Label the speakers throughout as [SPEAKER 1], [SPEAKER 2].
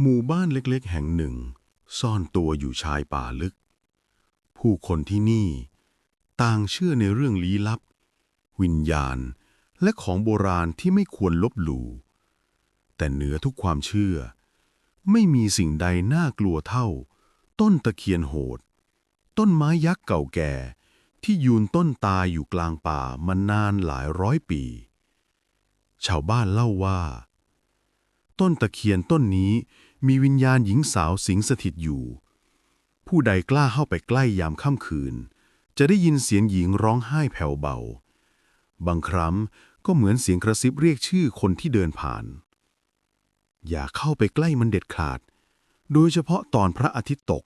[SPEAKER 1] หมู่บ้านเล็กๆ แห่งหนึ่ง ซ่อนตัวอยู่ชายป่าลึก ผู้คนที่นี่ ต่างเชื่อในเรื่องลี้ลับ วิญญาณ และของโบราณที่ไม่ควรลบหลู่แต่เหนือทุกความเชื่อ ไม่มีสิ่งใดน่ากลัวเท่า ต้นตะเคียนโหด ต้นไม้ยักษ์เก่าแก่ ที่ยืนต้นตายอยู่กลางป่ามานานหลายร้อยปี ชาวบ้านเล่าว่า ต้นตะเคียนต้นนี้ มีวิญญาณหญิงสาวสิงสถิตอยู่ ผู้ใดกล้าเข้าไปใกล้ยามค่ำคืน จะได้ยินเสียงหญิงร้องไห้แผ่วเบา บางครั้งก็เหมือนเสียงกระซิบเรียกชื่อคนที่เดินผ่าน อย่าเข้าไปใกล้มันเด็ดขาด โดยเฉพาะตอนพระอาทิตย์ตก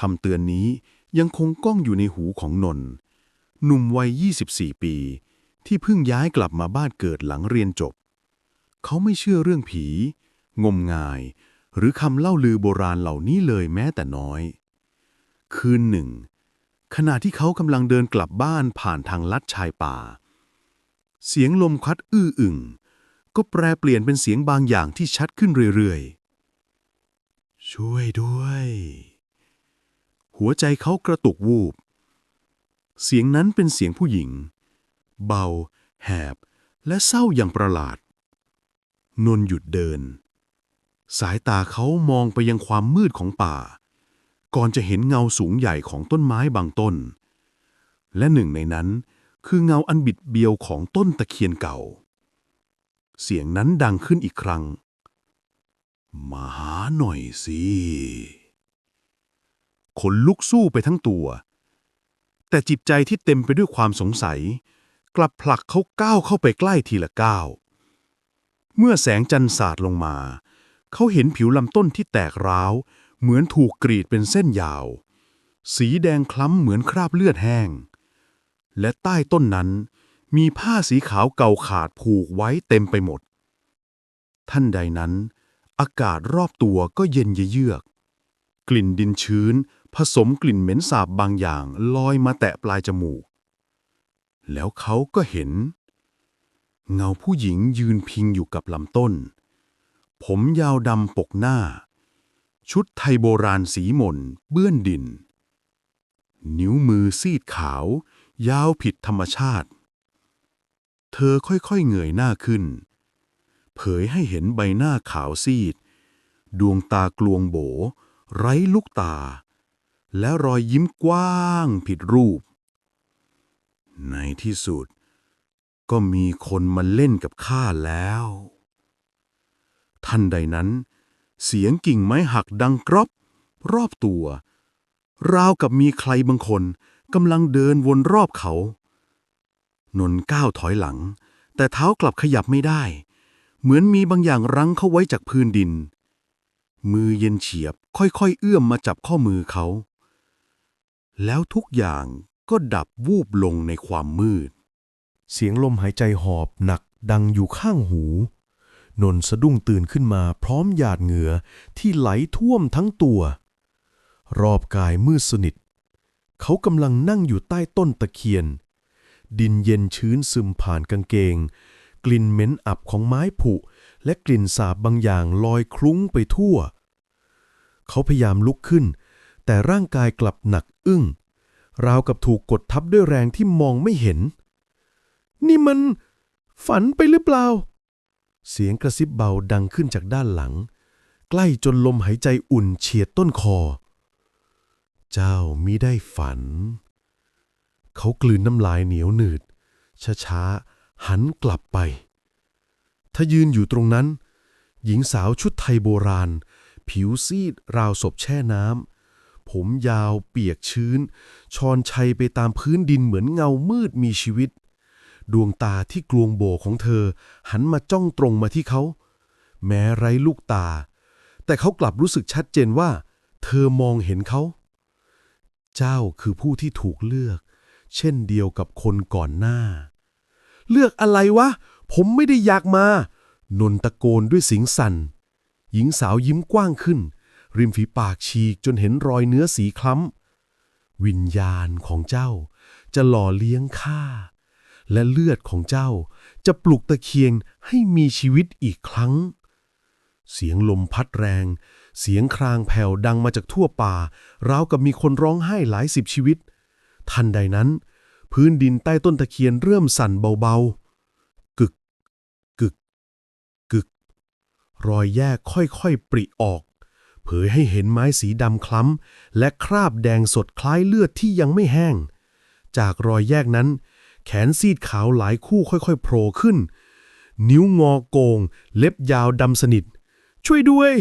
[SPEAKER 1] คำเตือนนี้ยังคงก้องอยู่ในหูของนนท์หนุ่มวัย 24 ปี ที่เพิ่งย้ายกลับมาบ้านเกิดหลังเรียนจบ เขาไม่เชื่อเรื่องผี งมงาย หรือคำเล่าลือโบราณเหล่านี้เลยแม้แต่น้อย คืนหนึ่ง ขณะที่เขากำลังเดินกลับบ้านผ่านทางลัดชายป่า เสียงลมคัดอื้ออึงก็แปรเปลี่ยนเป็นเสียงบางอย่างที่ชัดขึ้นเรื่อยๆ ช่วยด้วย หัวใจเขากระตุกวูบ เสียงนั้นเป็นเสียงผู้หญิง เบา แหบ และเศร้าอย่างประหลาด นนท์หยุดเดิน สายตาเขามองไปยังความมืดของป่า ก่อนจะเห็นเงาสูงใหญ่ของต้นไม้บางต้น และหนึ่งในนั้นคือเงาอันบิดเบี้ยวของต้นตะเคียนเก่า เสียงนั้นดังขึ้นอีกครั้ง มาหาหน่อยสิขนลุกสู้ไปทั้งตัว แต่จิตใจที่เต็มไปด้วยความสงสัย กลับผลักเขาก้าวเข้าไปใกล้ทีละก้าว เมื่อแสงจันทร์สาดลงมา เขาเห็นผิวลำต้นที่แตกร้าว เหมือนถูกกรีดเป็นเส้นยาว สีแดงคล้ำเหมือนคราบเลือดแห้ง และใต้ต้นนั้นมีผ้าสีขาวเก่าขาดผูกไว้เต็มไปหมด ท่านใดนั้น อากาศรอบตัวก็เย็นเยือก กลิ่นดินชื้น ผสมกลิ่นเหม็นสาบบางอย่างลอยมาแตะปลายจมูก แล้วเขาก็เห็น เงาผู้หญิงยืนพิงอยู่กับลำต้น ผมยาวดำปกหน้า ชุดไทยโบราณสีหม่นเปื้อนดิน นิ้วมือซีดขาว ยาวผิดธรรมชาติ เธอค่อยๆเงยหน้าขึ้น เผยให้เห็นใบหน้าขาวซีด ดวงตากลวงโบ ไร้ลูกตา และรอยยิ้มกว้างผิดรูป ในที่สุด ก็มีคนมาเล่นกับข้าแล้ว ทันใดนั้น เสียงกิ่งไม้หักดังกรอบ รอบตัว ราวกับมีใครบางคนกำลังเดินวนรอบเขา นนก้าวถอยหลัง แต่เท้ากลับขยับไม่ได้ เหมือนมีบางอย่างรั้งเขาไว้จากพื้นดิน มือเย็นเฉียบค่อยๆ เอื้อมมาจับข้อมือเขา แล้วทุกอย่างก็ดับวูบลงในความมืด
[SPEAKER 2] เสียงลมหายใจหอบหนักดังอยู่ข้างหู นนสะดุ้งตื่นขึ้นมาพร้อมหยาดเหงื่อที่ไหลท่วมทั้งตัว รอบกายมืดสนิท เขากำลังนั่งอยู่ใต้ต้นตะเคียน ดินเย็นชื้นซึมผ่านกางเกง กลิ่นเหม็นอับของไม้ผุ และกลิ่นสาบบางอย่างลอยคลุ้งไปทั่ว เขาพยายามลุกขึ้น แต่ร่างกายกลับหนักอึ้ง ราวกับถูกกดทับด้วยแรงที่มองไม่เห็น นี่มันฝันไปหรือเปล่า เสียงกระซิบเบาดังขึ้นจากด้านหลัง ใกล้จนลมหายใจอุ่นเฉียดต้นคอ เจ้ามิได้ฝัน เขากลืนน้ำลายเหนียวหนืด ช้าๆ หันกลับไป ถ้ายืนอยู่ตรงนั้น หญิงสาวชุดไทยโบราณ ผิวซีดราวศพแช่น้ำ ผมยาวเปียกชื้น ชอนชัยไปตามพื้นดินเหมือนเงามืดมีชีวิต ดวงตาที่กลวงโบของเธอ หันมาจ้องตรงมาที่เขา แม้ไร้ลูกตา แต่เขากลับรู้สึกชัดเจนว่า เธอมองเห็นเขา เจ้าคือผู้ที่ถูกเลือก เช่นเดียวกับคนก่อนหน้า เลือกอะไรวะ ผมไม่ได้อยากมา นนตะโกนด้วยเสียงสั่นหญิงสาวยิ้มกว้างขึ้น ริมฝีปากฉีกจนเห็นรอยเนื้อสีคล้ำวิญญาณของเจ้าจะหล่อเลี้ยงข้า และเลือดของเจ้า จะปลุกตะเคียนให้มีชีวิตอีกครั้ง เสียงลมพัดแรง เสียงครางแผ่วดังมาจากทั่วป่า ราวกับมีคนร้องไห้หลายสิบชีวิต ทันใดนั้น พื้นดินใต้ต้นตะเคียนเริ่มสั่นเบาๆ กึก กึก กึก รอยแยกค่อยๆ ปริออก เผยให้เห็นไม้สีดำคล้ำ และคราบแดงสดคล้ายเลือดที่ยังไม่แห้งจากรอยแยกนั้น แขนซีดขาวหลายคู่ค่อยๆโผล่ขึ้น นิ้วงอโกง เล็บยาวดำสนิท ช่วยด้วย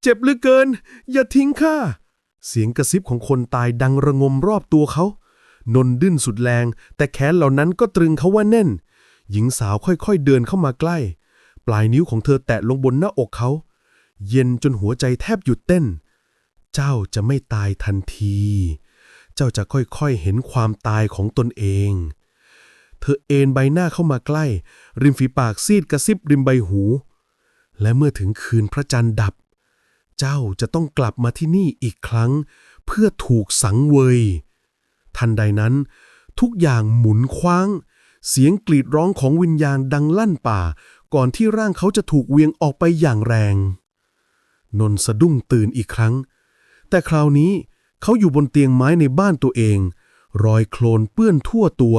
[SPEAKER 2] เจ็บเหลือเกิน อย่าทิ้งข้าเสียงกระซิบของคนตายดังระงมรอบตัวเขา นนดิ้นสุดแรง แต่แขนเหล่านั้นก็ตรึงเขาว่าแน่น หญิงสาวค่อยๆเดินเข้ามาใกล้ ปลายนิ้วของเธอแตะลงบนหน้าอกเขา เย็นจนหัวใจแทบหยุดเต้น เจ้าจะไม่ตายทันที เจ้าจะค่อยๆเห็นความตายของตนเอง เธอเอนใบหน้าเข้ามาใกล้ ริมฝีปากซีดกระซิบริมใบหู และเมื่อถึงคืนพระจันทร์ดับ เจ้าจะต้องกลับมาที่นี่อีกครั้ง เพื่อถูกสังเวย ทันใดนั้น ทุกอย่างหมุนคว้าง เสียงกรีดร้องของวิญญาณดังลั่นป่า ก่อนที่ร่างเขาจะถูกเวียงออกไปอย่างแรง นนสะดุ้งตื่นอีกครั้ง แต่คราวนี้เขาอยู่บนเตียงไม้ในบ้านตัวเอง รอยโคลนเปื้อนทั่วตัว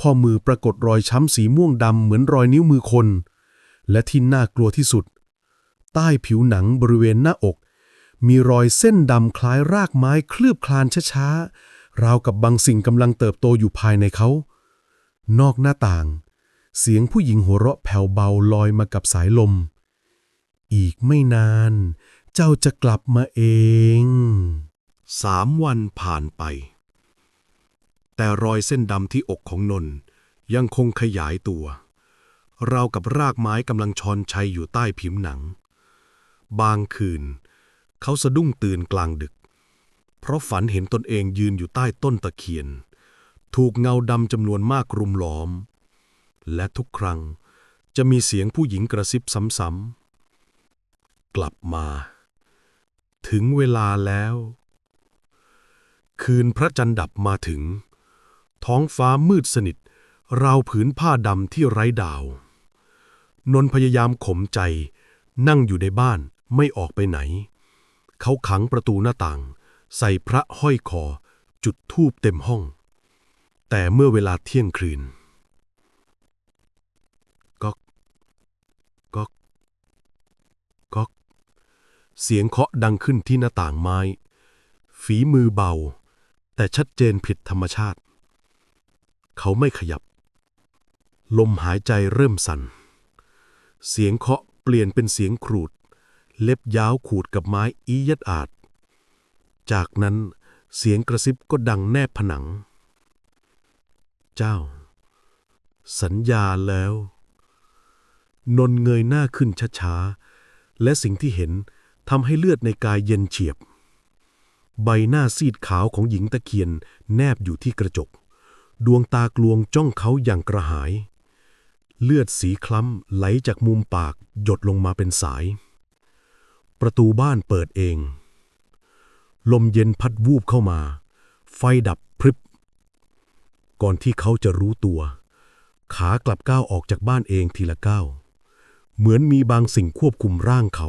[SPEAKER 2] พ่อมือปรากฏรอยช้ำสีม่วงดำเหมือนรอยนิ้วมือคน และที่น่ากลัวที่สุด ใต้ผิวหนังบริเวณหน้าอก มีรอยเส้นดำคล้ายรากไม้คลืบคลานช้าๆ ราวกับบางสิ่งกำลังเติบโตอยู่ภายในเขา นอกหน้าต่าง เสียงผู้หญิงหัวเราะแผ่วเบาลอยมากับสายลม อีกไม่นาน เจ้าจะกลับมาเอง สามวันผ่านไป แต่รอยเส้นดำที่อกของนนยังคงขยายตัว ราวกับรากไม้กำลังชอนชัยอยู่ใต้ผิวหนัง บางคืน เขาสะดุ้งตื่นกลางดึก เพราะฝันเห็นตนเองยืนอยู่ใต้ต้นตะเคียน ถูกเงาดำจำนวนมากรุมล้อม และทุกครั้งจะมีเสียงผู้หญิงกระซิบซ้ำๆ กลับมา ถึงเวลาแล้ว คืนพระจันทร์ดับมาถึง ท้องฟ้ามืดสนิท ราวผืนผ้าดำที่ไร้ดาว นนพยายามข่มใจ นั่งอยู่ในบ้านไม่ออกไปไหน เขาขังประตูหน้าต่าง ใส่พระห้อยคอ จุดธูปเต็มห้อง แต่เมื่อเวลาเที่ยงคืนก๊อกก๊อกก๊อก เสียงเคาะดังขึ้นที่หน้าต่างไม้ ฝีมือเบา แต่ชัดเจนผิดธรรมชาติ เขาไม่ขยับ ลมหายใจเริ่มสั่น เสียงเคาะเปลี่ยนเป็นเสียงขูด เล็บยาวขูดกับไม้อียัดอาด จากนั้นเสียงกระซิบก็ดังแนบผนัง เจ้า สัญญาแล้ว นนเงยหน้าขึ้นช้าๆ และสิ่งที่เห็นทำให้เลือดในกายเย็นเฉียบ ใบหน้าซีดขาวของหญิงตะเคียนแนบอยู่ที่กระจก ดวงตากลวงจ้องเขาอย่างกระหาย เลือดสีคล้ำไหลจากมุมปากหยดลงมาเป็นสาย ประตูบ้านเปิดเอง ลมเย็นพัดวูบเข้ามา ไฟดับพริบ ก่อนที่เขาจะรู้ตัว ขากลับก้าวออกจากบ้านเองทีละก้าว เหมือนมีบางสิ่งควบคุมร่างเขา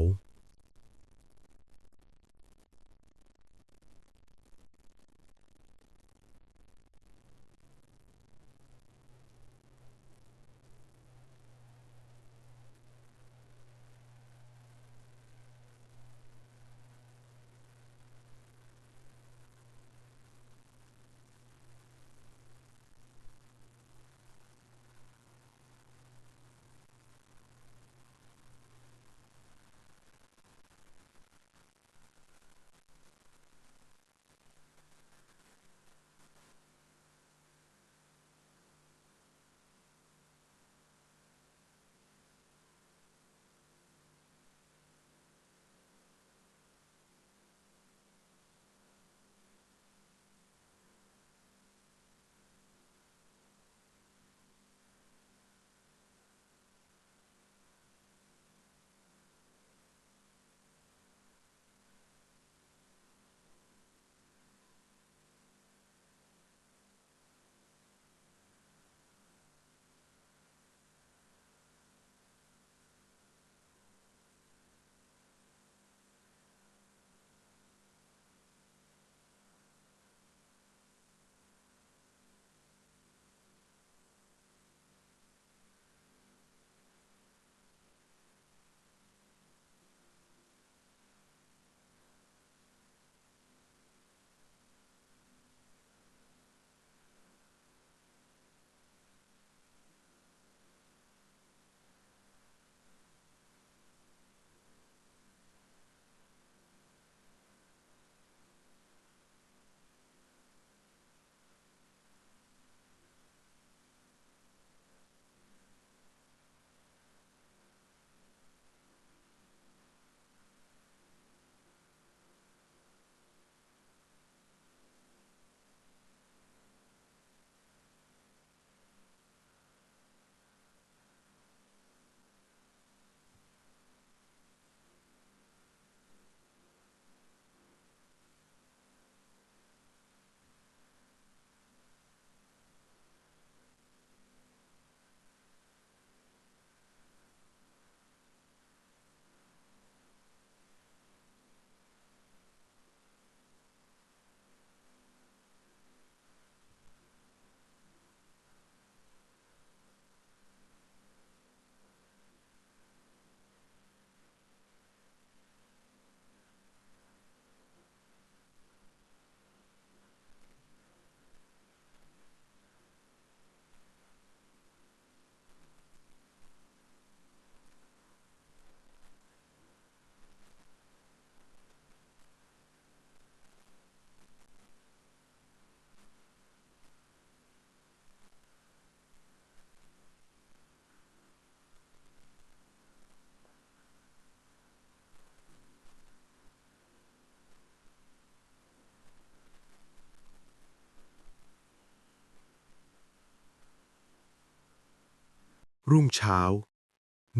[SPEAKER 2] รุ่งเช้า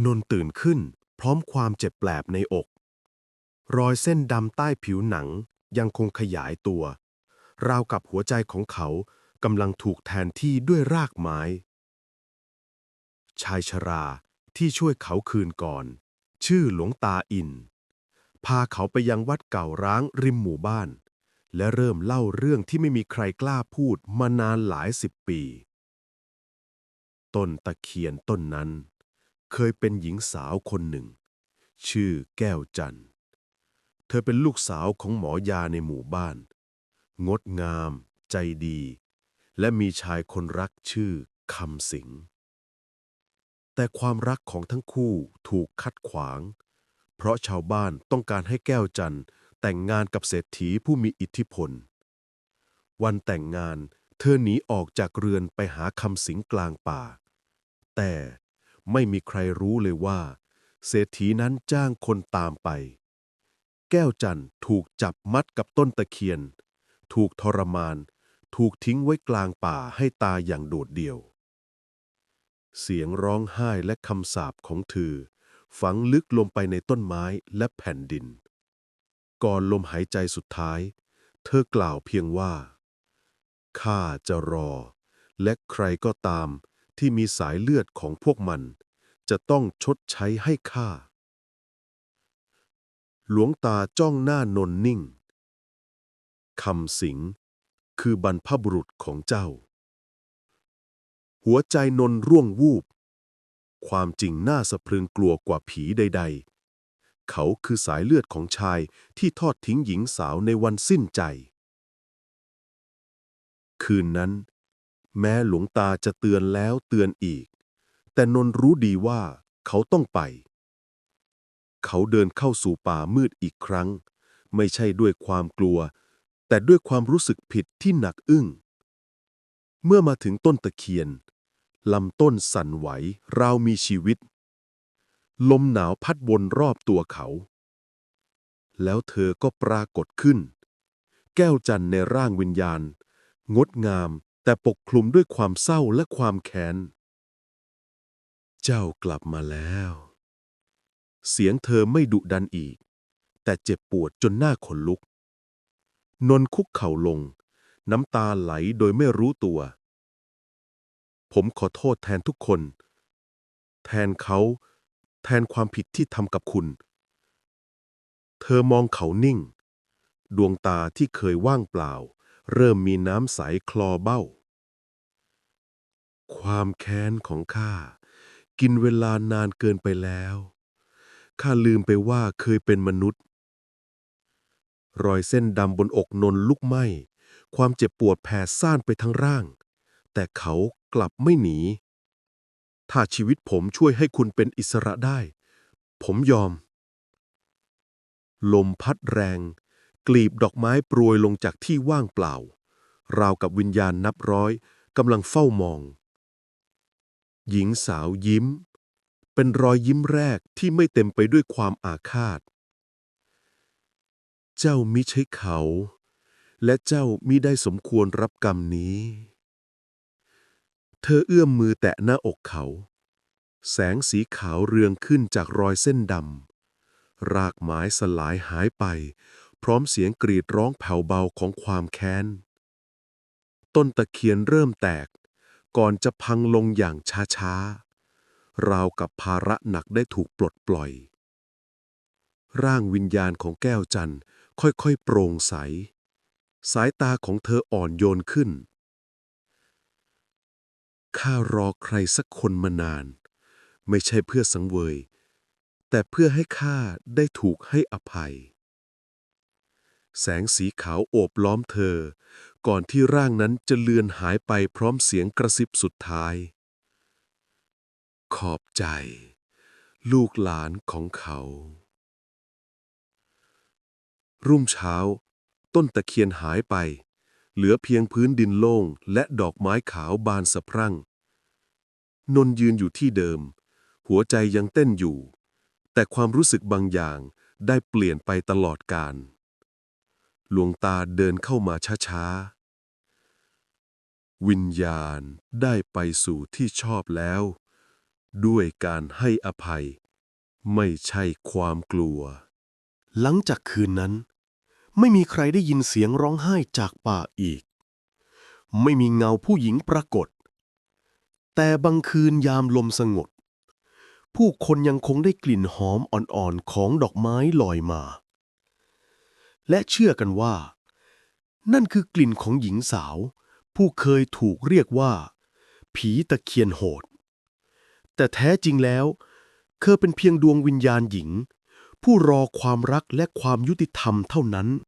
[SPEAKER 2] นนตื่นขึ้น พร้อมความเจ็บแปลบในอก รอยเส้นดำใต้ผิวหนังยังคงขยายตัว ราวกับหัวใจของเขากำลังถูกแทนที่ด้วยรากไม้ ชายชราที่ช่วยเขาคืนก่อน ชื่อหลวงตาอิน พาเขาไปยังวัดเก่าร้างริมหมู่บ้าน และเริ่มเล่าเรื่องที่ไม่มีใครกล้าพูดมานานหลายสิบปี ต้นตะเคียนต้นนั้น เคยเป็นหญิงสาวคนหนึ่ง ชื่อแก้วจันทร์ เธอเป็นลูกสาวของหมอยาในหมู่บ้าน งดงาม ใจดี และมีชายคนรักชื่อคำสิง แต่ความรักของทั้งคู่ถูกคัดขวาง เพราะชาวบ้านต้องการให้แก้วจันทร์แต่งงานกับเศรษฐีผู้มีอิทธิพล วันแต่งงาน เธอหนีออกจากเรือนไปหาคำสิงกลางป่า แต่ไม่มีใครรู้เลยว่า เศรษฐีนั้นจ้างคนตามไป แก้วจันทร์ถูกจับมัดกับต้นตะเคียน ถูกทรมาน ถูกทิ้งไว้กลางป่าให้ตายอย่างโดดเดี่ยว เสียงร้องไห้และคำสาปของเธอ ฝังลึกลงไปในต้นไม้และแผ่นดิน ก่อนลมหายใจสุดท้าย เธอกล่าวเพียงว่า ข้าจะรอ และใครก็ตามที่มีสายเลือดของพวกมัน จะต้องชดใช้ให้ข้า หลวงตาจ้องหน้านนนิ่ง คำสิง คือบรรพบุรุษของเจ้า หัวใจนนร่วงวูบ ความจริงน่าสะพรึงกลัวกว่าผีใด ๆ เขาคือสายเลือดของชายที่ทอดทิ้งหญิงสาวในวันสิ้นใจ คืนนั้น แม้หลวงตาจะเตือนแล้วเตือนอีก แต่นนรู้ดีว่าเขาต้องไป เขาเดินเข้าสู่ป่ามืดอีกครั้ง ไม่ใช่ด้วยความกลัว แต่ด้วยความรู้สึกผิดที่หนักอึ้ง เมื่อมาถึงต้นตะเคียนลำต้นสั่นไหวราวมีชีวิต ลมหนาวพัดวนรอบตัวเขา แล้วเธอก็ปรากฏขึ้น แก้วจันทร์ในร่างวิญญาณ งดงาม แต่ปกคลุมด้วยความเศร้าและความแค้น เจ้ากลับมาแล้ว เสียงเธอไม่ดุดันอีก แต่เจ็บปวดจนหน้าขนลุก นนคุกเข่าลง น้ำตาไหลโดยไม่รู้ตัว ผมขอโทษแทนทุกคน แทนเขา แทนความผิดที่ทำกับคุณ เธอมองเขานิ่ง ดวงตาที่เคยว่างเปล่า เริ่มมีน้ำใสคลอเบ้า ความแค้นของข้า กินเวลานานเกินไปแล้ว ข้าลืมไปว่าเคยเป็นมนุษย์ รอยเส้นดำบนอกนนลุกไหม ความเจ็บปวดแผ่ซ่านไปทั้งร่าง แต่เขากลับไม่หนี ถ้าชีวิตผมช่วยให้คุณเป็นอิสระได้ ผมยอม ลมพัดแรง กลีบดอกไม้โปรยลงจากที่ว่างเปล่า ราวกับวิญญาณนับร้อยกำลังเฝ้ามอง หญิงสาวยิ้ม เป็นรอยยิ้มแรกที่ไม่เต็มไปด้วยความอาฆาต เจ้ามิใช่เขา และเจ้ามิได้สมควรรับกรรมนี้ เธอเอื้อมมือแตะหน้าอกเขา แสงสีขาวเรืองขึ้นจากรอยเส้นดำรากไม้สลายหายไป ร้อมเสียงกรีดร้องแผ่วเบาของความแค้น ต้นตะเคียนเริ่มแตก ก่อนจะพังลงอย่างช้าๆ ราวกับภาระหนักได้ถูกปลดปล่อย ร่างวิญญาณของแก้วจันทร์ค่อยๆ โปร่งใส สายตาของเธออ่อนโยนขึ้น ข้ารอใครสักคนมานาน ไม่ใช่เพื่อสังเวย แต่เพื่อให้ข้าได้ถูกให้อภัย แสงสีขาวโอบล้อมเธอ ก่อนที่ร่างนั้นจะเลือนหายไปพร้อมเสียงกระซิบสุดท้าย ขอบใจ ลูกหลานของเขา รุ่งเช้า ต้นตะเคียนหายไป เหลือเพียงพื้นดินโล่งและดอกไม้ขาวบานสะพรั่ง นนยืนอยู่ที่เดิม หัวใจยังเต้นอยู่ แต่ความรู้สึกบางอย่างได้เปลี่ยนไปตลอดกาล หลวงตาเดินเข้ามาช้าๆ วิญญาณได้ไปสู่ที่ชอบแล้ว
[SPEAKER 3] ด้วยการให้อภัย ไม่ใช่ความกลัว
[SPEAKER 2] หลังจากคืนนั้น ไม่มีใครได้ยินเสียงร้องไห้จากป่าอีก ไม่มีเงาผู้หญิงปรากฏ แต่บางคืนยามลมสงบ ผู้คนยังคงได้กลิ่นหอมอ่อนๆของดอกไม้ลอยมา และเชื่อกันว่า นั่นคือกลิ่นของหญิงสาว ผู้เคยถูกเรียกว่า ผีตะเคียนโหด แต่แท้จริงแล้ว เธอเป็นเพียงดวงวิญญาณหญิง ผู้รอความรักและความยุติธรรมเท่านั้น